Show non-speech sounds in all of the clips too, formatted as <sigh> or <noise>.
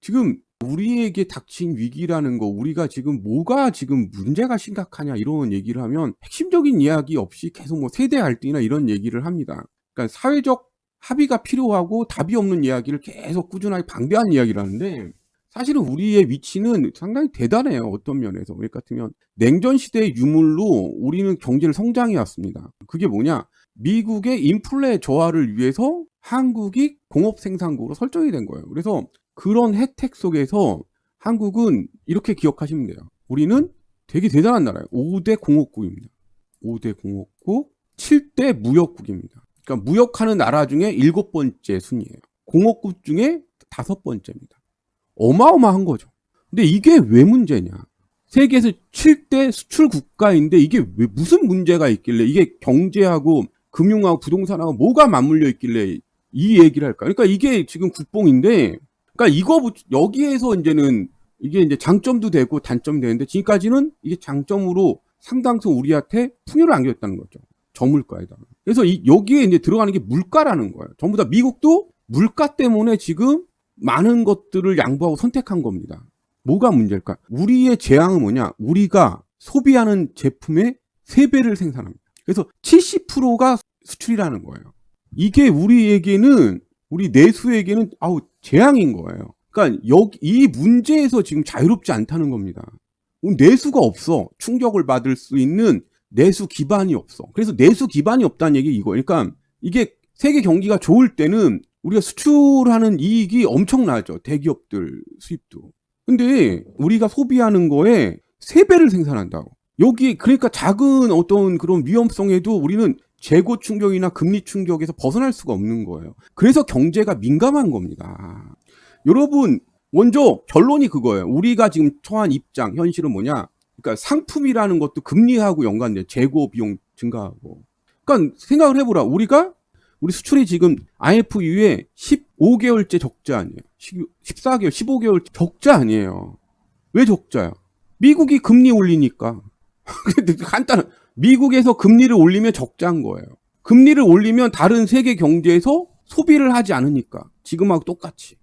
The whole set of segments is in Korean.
지금 우리에게 닥친 위기라는 거, 우리가 지금 뭐가 지금 문제가 심각하냐 이런 얘기를 하면 핵심적인 이야기 없이 계속 뭐 세대 갈등이나 이런 얘기를 합니다. 그러니까 사회적 합의가 필요하고 답이 없는 이야기를 계속 꾸준하게 방대한 이야기를 하는데 사실은 우리의 위치는 상당히 대단해요. 어떤 면에서. 우리 같으면 냉전 시대의 유물로 우리는 경제를 성장해 왔습니다. 그게 뭐냐? 미국의 인플레 저하를 위해서 한국이 공업 생산국으로 설정이 된 거예요. 그래서 그런 혜택 속에서 한국은 이렇게 기억하시면 돼요. 우리는 되게 대단한 나라예요. 5대 공업국입니다. 5대 공업국, 7대 무역국입니다. 그러니까 무역하는 나라 중에 일곱 번째 순위예요. 공업국 중에 다섯 번째입니다. 어마어마한 거죠. 근데 이게 왜 문제냐? 세계에서 7대 수출 국가인데 이게 왜 무슨 문제가 있길래 이게 경제하고 금융하고 부동산하고 뭐가 맞물려 있길래 이 얘기를 할까? 그러니까 이게 지금 국뽕인데 그러니까 이거 여기에서 이제는 이게 이제 장점도 되고 단점이 되는데 지금까지는 이게 장점으로 상당수 우리한테 풍요를 안겼다는 거죠. 저물가에다 가. 그래서 이 여기에 이제 들어가는 게 물가라는 거예요. 전부 다 미국도 물가 때문에 지금 많은 것들을 양보하고 선택한 겁니다. 뭐가 문제일까? 우리의 재앙은 뭐냐? 우리가 소비하는 제품의 3배를 생산합니다. 그래서 70%가 수출이라는 거예요. 이게 우리에게는 우리 내수에게는 아우 재앙인 거예요. 그러니까 여기 이 문제에서 지금 자유롭지 않다는 겁니다. 내수가 없어. 충격을 받을 수 있는 내수 기반이 없어. 그래서 내수 기반이 없다는 얘기 이거. 그러니까 이게 세계 경기가 좋을 때는 우리가 수출하는 이익이 엄청나죠. 대기업들 수입도. 근데 우리가 소비하는 거에 세배를 생산한다고. 여기 그러니까 작은 어떤 그런 위험성에도 우리는 재고 충격이나 금리 충격에서 벗어날 수가 없는 거예요. 그래서 경제가 민감한 겁니다. 여러분, 먼저 결론이 그거예요. 우리가 지금 처한 입장, 현실은 뭐냐? 그러니까 상품이라는 것도 금리하고 연관돼. 재고 비용 증가하고. 그러니까 생각을 해보라. 우리가 우리 수출이 지금 IMF 이후에 15개월째 적자 아니에요. 14개월, 15개월 적자 아니에요. 왜 적자야? 미국이 금리 올리니까. <laughs> 간단한. 미국에서 금리를 올리면 적자인 거예요. 금리를 올리면 다른 세계 경제에서 소비를 하지 않으니까. 지금하고 똑같이.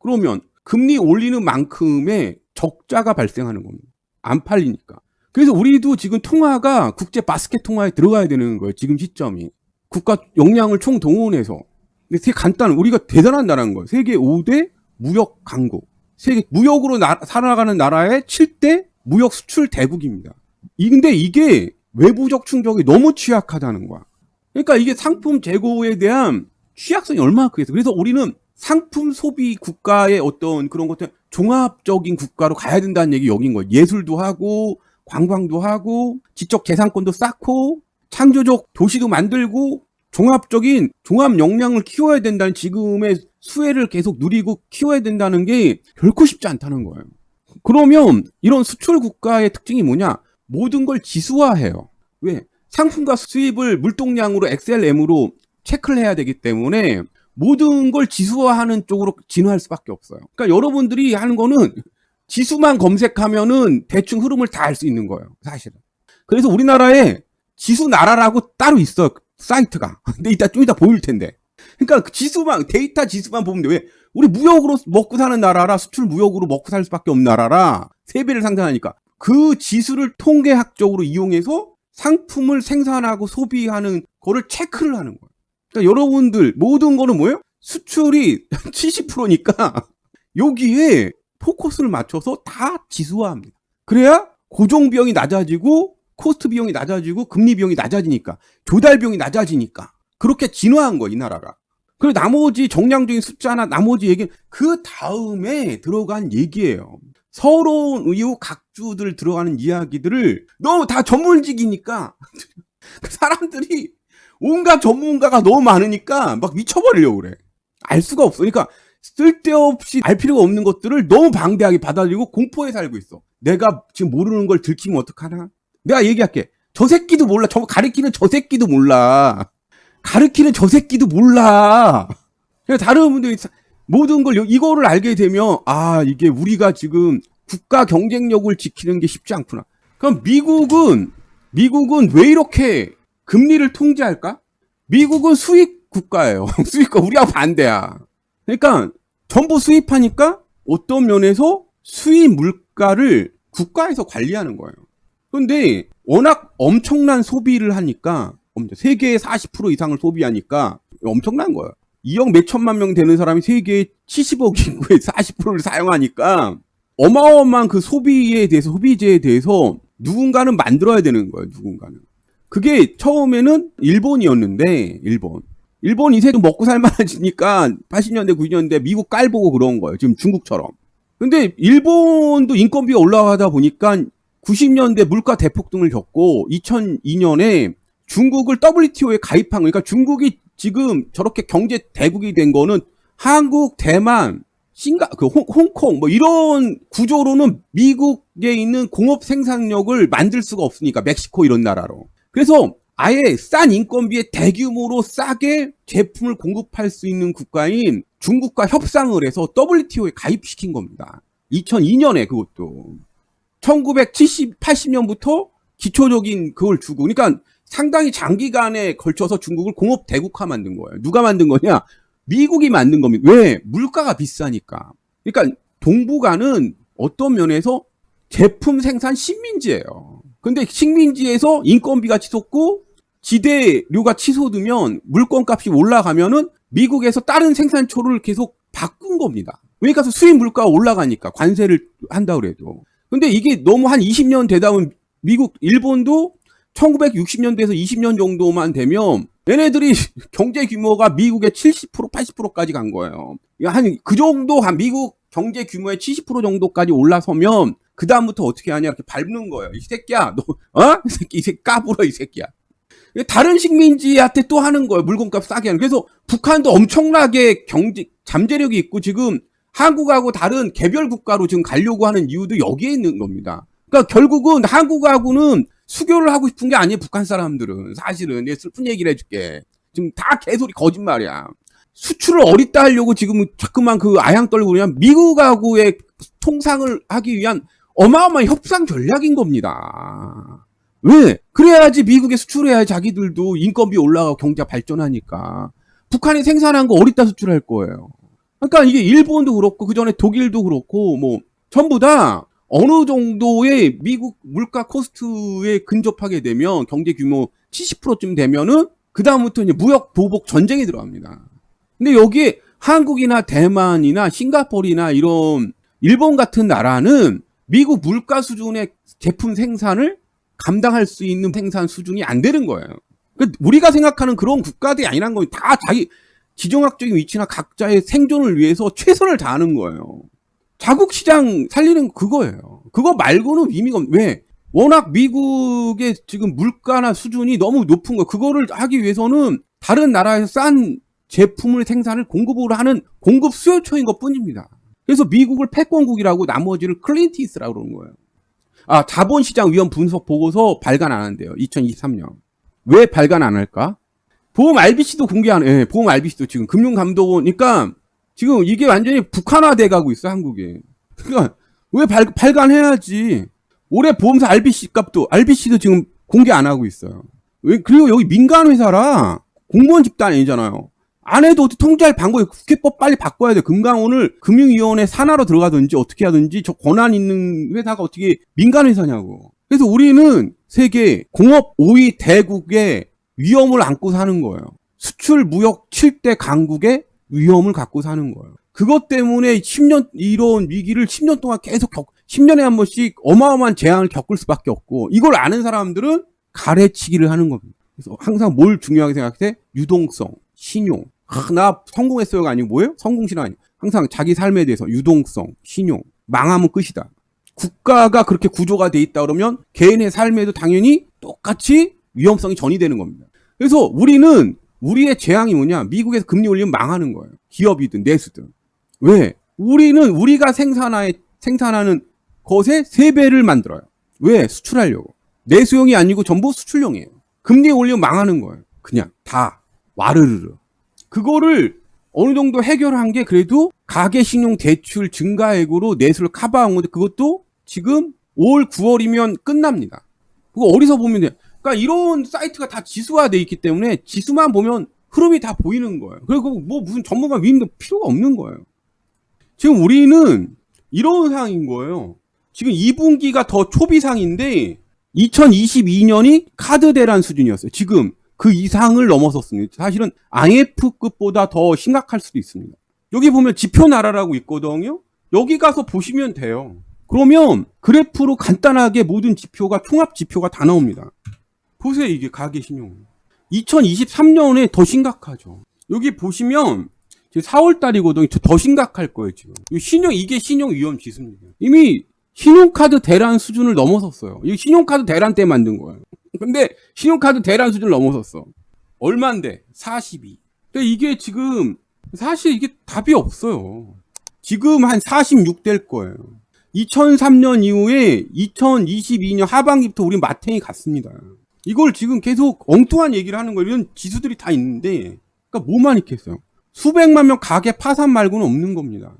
그러면 금리 올리는 만큼의 적자가 발생하는 겁니다. 안 팔리니까. 그래서 우리도 지금 통화가 국제 바스켓 통화에 들어가야 되는 거예요. 지금 시점이. 국가 역량을 총 동원해서. 근데 되게 간단, 우리가 대단한 나라인 거예요. 세계 5대 무역 강국. 세계 무역으로 나- 살아가는 나라의 7대 무역 수출 대국입니다. 이 근데 이게 외부적 충격이 너무 취약하다는 거야. 그러니까 이게 상품 재고에 대한 취약성이 얼마나 크겠어. 그래서 우리는 상품 소비 국가의 어떤 그런 것들 종합적인 국가로 가야 된다는 얘기 여긴 거예요. 예술도 하고 관광도 하고 지적 재산권도 쌓고 창조적 도시도 만들고 종합적인 종합 역량을 키워야 된다는 지금의 수혜를 계속 누리고 키워야 된다는 게 결코 쉽지 않다는 거예요. 그러면 이런 수출 국가의 특징이 뭐냐? 모든 걸 지수화해요. 왜? 상품과 수입을 물동량으로 XLM으로 체크를 해야 되기 때문에 모든 걸 지수화하는 쪽으로 진화할 수밖에 없어요. 그러니까 여러분들이 하는 거는 지수만 검색하면은 대충 흐름을 다 알 수 있는 거예요. 사실은. 그래서 우리나라에 지수 나라라고 따로 있어 사이트가. <laughs> 근데 이따 좀 이따 보일 텐데. 그러니까 그 지수만 데이터 지수만 보면 돼. 왜? 우리 무역으로 먹고 사는 나라라 수출 무역으로 먹고 살 수밖에 없는 나라라 세 배를 상승하니까 그 지수를 통계학적으로 이용해서 상품을 생산하고 소비하는 거를 체크를 하는 거예요. 그러니까 여러분들 모든 거는 뭐예요? 수출이 <laughs> 70%니까 여기에 포커스를 맞춰서 다 지수화합니다. 그래야 고정 비용이 낮아지고 코스트 비용이 낮아지고 금리 비용이 낮아지니까 조달 비용이 낮아지니까 그렇게 진화한 거이 나라가. 그리고 나머지 정량적인 숫자나 나머지 얘기는 그 다음에 들어간 얘기예요. 서러운 이유 각 주들 들어가는 이야기들을 너무 다 전문직이니까 그 <laughs> 사람들이 온갖 전문가가 너무 많으니까 막 미쳐버리려고 그래. 알 수가 없어. 그러니까 쓸데없이 알 필요가 없는 것들을 너무 방대하게 받아들이고 공포에 살고 있어. 내가 지금 모르는 걸 들키면 어떡하나? 내가 얘기할게. 저 새끼도 몰라. 저 가르치는 저 새끼도 몰라. 가르치는 저 새끼도 몰라. 그냥 다른 분들이 사- 모든 걸 여- 이거를 알게 되면 아 이게 우리가 지금 국가 경쟁력을 지키는 게 쉽지 않구나. 그럼 미국은 미국은 왜 이렇게 금리를 통제할까? 미국은 수입 국가예요. <laughs> 수입과 우리하고 반대야. 그러니까 전부 수입하니까 어떤 면에서 수입 물가를 국가에서 관리하는 거예요. 그런데 워낙 엄청난 소비를 하니까 세계의 40% 이상을 소비하니까 엄청난 거예요. 2억 몇 천만 명 되는 사람이 세계의 70억 인구의 40%를 사용하니까 어마어마한 그 소비에 대해서 소비재에 대해서 누군가는 만들어야 되는 거예요. 누군가는. 그게 처음에는 일본이었는데 일본. 일본 이세도 먹고 살만해지니까 80년대 90년대 미국 깔보고 그런 거예요. 지금 중국처럼. 근데 일본도 인건비가 올라가다 보니까 90년대 물가 대폭등을 겪고 2002년에 중국을 WTO에 가입한 거니까 중국이 지금 저렇게 경제 대국이 된 거는 한국, 대만, 싱가, 그 홍, 홍콩 뭐 이런 구조로는 미국에 있는 공업 생산력을 만들 수가 없으니까 멕시코 이런 나라로. 그래서 아예 싼 인건비에 대규모로 싸게 제품을 공급할 수 있는 국가인 중국과 협상을 해서 WTO에 가입시킨 겁니다. 2002년에 그것도. 1970, 80년부터 기초적인 그걸 주고. 그러니까 상당히 장기간에 걸쳐서 중국을 공업 대국화 만든 거예요. 누가 만든 거냐? 미국이 만든 겁니다. 왜? 물가가 비싸니까. 그러니까 동북아는 어떤 면에서 제품 생산 식민지예요. 근데 식민지에서 인건비가 치솟고 지대료가 치솟으면 물건값이 올라가면은 미국에서 다른 생산처를 계속 바꾼 겁니다. 왜냐니까 수입 물가가 올라가니까 관세를 한다 그래도. 근데 이게 너무 한 20년 되다 보면 미국, 일본도 1960년대에서 20년 정도만 되면 얘네들이 경제 규모가 미국의 70% 80%까지 간 거예요. 한 그 정도 한 미국 경제 규모의 70% 정도까지 올라서면 그 다음부터 어떻게 하냐 이렇게 밟는 거예요. 이 새끼야, 너 어? 이 새끼 이 새끼 까불어 이 새끼야. 다른 식민지한테 또 하는 거예요. 물건값 싸게 하는. 그래서 북한도 엄청나게 경제 잠재력이 있고 지금 한국하고 다른 개별 국가로 지금 가려고 하는 이유도 여기에 있는 겁니다. 그러니까 결국은 한국하고는 수교를 하고 싶은 게 아니에요. 북한 사람들은 사실은 내가 슬픈 얘기를 해줄게. 지금 다 개소리 거짓말이야. 수출을 어렵다 하려고 지금 자꾸만 그 아양 떨고 그냥 미국하고의 통상을 하기 위한 어마어마한 협상 전략인 겁니다. 왜? 그래야지 미국에 수출해야 자기들도 인건비 올라가고 경제가 발전하니까. 북한이 생산한 거 어디다 수출할 거예요. 그러니까 이게 일본도 그렇고 그 전에 독일도 그렇고 뭐 전부 다 어느 정도의 미국 물가 코스트에 근접하게 되면 경제 규모 70%쯤 되면은 그 다음부터 이제 무역 보복 전쟁이 들어갑니다. 근데 여기에 한국이나 대만이나 싱가포르나 이런 일본 같은 나라는 미국 물가 수준의 제품 생산을 감당할 수 있는 생산 수준이 안 되는 거예요. 그러니까 우리가 생각하는 그런 국가들이 아니란 거예요. 다 자기 지정학적인 위치나 각자의 생존을 위해서 최선을 다하는 거예요. 자국 시장 살리는 그거예요. 그거 말고는 의미가 없, 왜? 워낙 미국의 지금 물가나 수준이 너무 높은 거, 그거를 하기 위해서는 다른 나라에서 싼 제품을 생산을 공급을 하는 공급 수요처인 것 뿐입니다. 그래서 미국을 패권국이라고 나머지를 클린티스라고 그러는 거예요. 아, 자본시장 위험 분석 보고서 발간 안 한대요. 2023년. 왜 발간 안 할까? 보험 RBC도 공개하는, 예, 보험 RBC도 지금 금융감독원이니까 지금 이게 완전히 북한화돼 가고 있어, 한국에. 그러니까 왜 발, 발간해야지. 올해 보험사 RBC 값도, RBC도 지금 공개 안 하고 있어요. 왜, 그리고 여기 민간 회사라 공무원 집단 아니잖아요. 안 해도 어떻게 통제할 방법이 국회법 빨리 바꿔야 돼. 금강원을 금융위원회 산하로 들어가든지 어떻게 하든지 저 권한 있는 회사가 어떻게 민간 회사냐고. 그래서 우리는 세계 공업 5위 대국의 위험을 안고 사는 거예요. 수출 무역 7대 강국의 위험을 갖고 사는 거예요. 그것 때문에 10년 이런 위기를 10년 동안 계속 겪 10년에 한 번씩 어마어마한 재앙을 겪을 수밖에 없고 이걸 아는 사람들은 가래치기를 하는 겁니다. 그래서 항상 뭘 중요하게 생각해? 유동성, 신용. 아, 나 성공했어요가 아니고 뭐예요? 성공신화 아니고 항상 자기 삶에 대해서 유동성, 신용. 망하면 끝이다. 국가가 그렇게 구조가 돼 있다 그러면 개인의 삶에도 당연히 똑같이 위험성이 전이되는 겁니다. 그래서 우리는 우리의 재앙이 뭐냐? 미국에서 금리 올리면 망하는 거예요. 기업이든 내수든. 왜? 우리는 우리가 생산하에, 생산하는 것의 세 배를 만들어요. 왜? 수출하려고. 내수용이 아니고 전부 수출용이에요. 금리 올리면 망하는 거예요. 그냥 다 와르르르. 그거를 어느 정도 해결한 게 그래도 가계 신용 대출 증가액으로 내수를 커버한 건데 그것도 지금 5월 9월이면 끝납니다. 그거 어디서 보면 돼? 그러니까 이런 사이트가 다 지수화돼 있기 때문에 지수만 보면 흐름이 다 보이는 거예요. 그리고 뭐 무슨 전문가 위임도 필요가 없는 거예요. 지금 우리는 이런 상황인 거예요. 지금 2분기가 더 초비상인데 2022년이 카드 대란 수준이었어요. 지금 그 이상을 넘어섰습니다. 사실은 IMF급보다 더 심각할 수도 있습니다. 여기 보면 지표 나라라고 있거든요. 여기 가서 보시면 돼요. 그러면 그래프로 간단하게 모든 지표가 총합 지표가 다 나옵니다. 보세요, 이게 가계 신용. 2023년에 더 심각하죠. 여기 보시면 지금 4월 달이거든요. 더 심각할 거예요, 지금. 이 신용 이게 신용 위험 지수입니다. 이미 신용카드 대란 수준을 넘어섰어요. 이 신용카드 대란 때 만든 거예요. 근데 신용카드 대란 수준을 넘어섰어. 얼만데? 42. 근데 이게 지금 사실 이게 답이 없어요. 지금 한 46 될 거예요. 2003년 이후에 2022년 하반기부터 우리 마탱이 갔습니다. 이걸 지금 계속 엉뚱한 얘기를 하는 거예요. 이런 지수들이 다 있는데, 그러니까 뭐만 있겠어요? 수백만 명 가게 파산 말고는 없는 겁니다.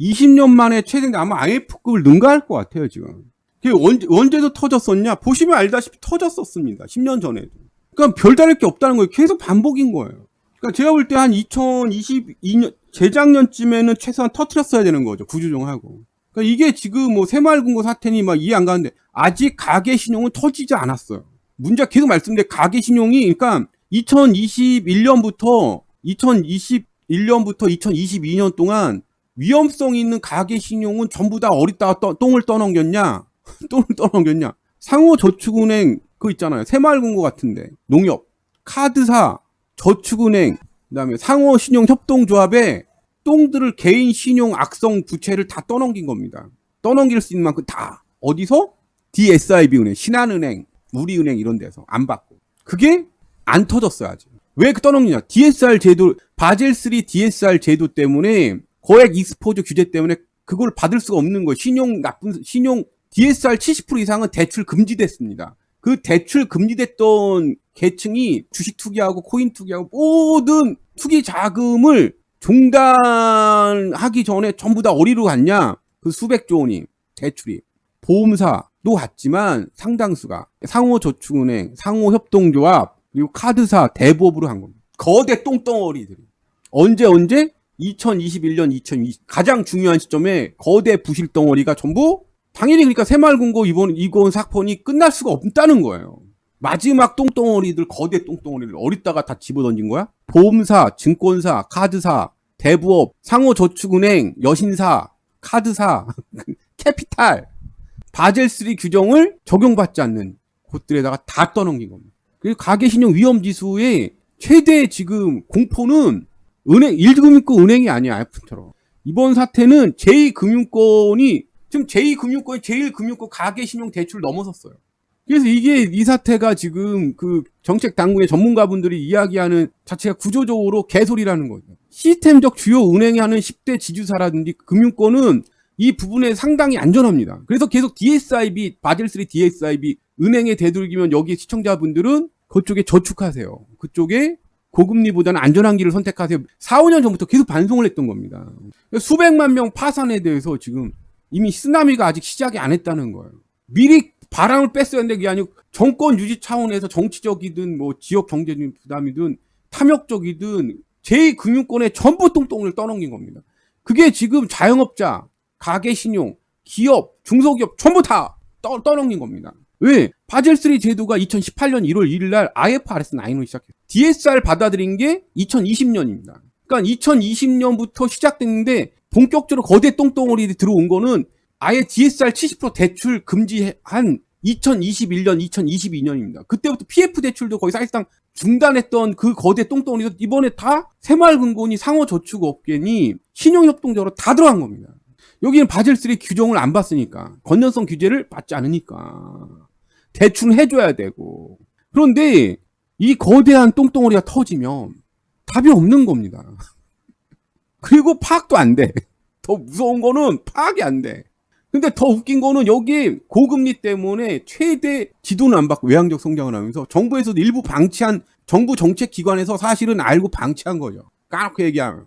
20년 만에 최대 아마 IMF급을 능가할 것 같아요, 지금. 그게 언제, 언제도 터졌었냐? 보시면 알다시피 터졌었습니다. 10년 전에도. 그러니까 별다를 게 없다는 거예요. 계속 반복인 거예요. 그러니까 제가 볼 때 한 2022년, 재작년쯤에는 최소한 터트렸어야 되는 거죠. 구조정하고. 그러니까 이게 지금 뭐 새마을금고 사태니 막 이해 안 가는데 아직 가계 신용은 터지지 않았어요. 문제가 계속 말씀드린 가계 신용이 그러니까 2021년부터 2021년부터 2022년 동안 위험성 있는 가계 신용은 전부 다 어디다가 떠- 똥을 떠넘겼냐? <laughs> 똥을 떠넘겼냐? 상호저축은행 그거 있잖아요. 새마을금고 같은데 농협, 카드사, 저축은행, 그다음에 상호신용협동조합에 똥들을 개인 신용 악성 부채를 다 떠넘긴 겁니다. 떠넘길 수 있는 만큼 다 어디서? DSIB 은행, 신한은행, 우리은행 이런 데서 안 받고 그게 안 터졌어요 아직. 왜그 떠넘기냐? DSR 제도 바젤 3 DSR 제도 때문에 거액 익스포저 규제 때문에 그걸 받을 수가 없는 거예요. 신용 나쁜 신용 DSR 70% 이상은 대출 금지됐습니다. 그 대출 금지됐던 계층이 주식 투기하고 코인 투기하고 모든 투기 자금을 종단하기 전에 전부 다 어디로 갔냐? 그 수백조 원이 대출이 보험사도 갔지만 상당수가 상호저축은행, 상호협동조합 그리고 카드사 대부업으로 한 겁니다. 거대 똥덩어리들이 언제 언제 2021년 2020 가장 중요한 시점에 거대 부실 덩어리가 전부 당연히 그러니까 새마을금고 이번 이건 사건이 끝날 수가 없다는 거예요. 마지막 똥덩어리들 거대 똥덩어리를 어디다가 다 집어던진 거야? 보험사, 증권사, 카드사, 대부업, 상호저축은행, 여신사, 카드사, <laughs> 캐피탈, 바젤3 규정을 적용받지 않는 곳들에다가 다 떠넘긴 겁니다. 그리고 가계신용 위험지수의 최대 지금 공포는 은행, 1금융권 은행이 아니야, IMF처럼. 이번 사태는 제2금융권이, 지금 제2금융권이 제1금융권 가계신용 대출 넘어섰어요. 그래서 이게 이 사태가 지금 그 정책 당국의 전문가분들이 이야기하는 자체가 구조적으로 개소리라는 거죠. 시스템적 주요 은행이 하는 10대 지주사라든지 금융권은 이 부분에 상당히 안전합니다. 그래서 계속 DSIB, 바젤3 DSIB 은행에 되돌기면 여기 시청자분들은 그쪽에 저축하세요. 그쪽에 고금리보다는 안전한 길을 선택하세요. 4, 5년 전부터 계속 반송을 했던 겁니다. 수백만 명 파산에 대해서 지금 이미 쓰나미가 아직 시작이 안 했다는 거예요. 미리 바람을 뺐어야 하는데 그게 아니고 정권 유지 차원에서 정치적이든 뭐 지역 경제적인 부담이든 탐욕적이든 제2금융권에 전부 똥똥을 떠넘긴 겁니다. 그게 지금 자영업자, 가계 신용, 기업, 중소기업 전부 다 떠, 떠넘긴 겁니다. 왜? 바젤3 제도가 2018년 1월 1일 날 IFRS 9로 시작했어요. DSR 받아들인 게 2020년입니다. 그러니까 2020년부터 시작됐는데 본격적으로 거대 똥덩어리들이 들어온 거는 아예 DSR 70% 대출 금지한 2021년, 2022년입니다. 그때부터 PF 대출도 거의 사실상 중단했던 그 거대 똥덩어리도 이번에 다 새마을금고니 상호저축업계니 신용협동적으로 다 들어간 겁니다. 여기는 바젤 3 규정을 안 봤으니까 건전성 규제를 받지 않으니까 대출은 해줘야 되고 그런데 이 거대한 똥덩어리가 터지면 답이 없는 겁니다. <laughs> 그리고 파악도 안 돼. 더 무서운 거는 파악이 안 돼. 근데 더 웃긴 거는 여기 고금리 때문에 최대 지도는 안 받고 외향적 성장을 하면서 정부에서도 일부 방치한 정부 정책 기관에서 사실은 알고 방치한 거죠. 까놓고 얘기하면.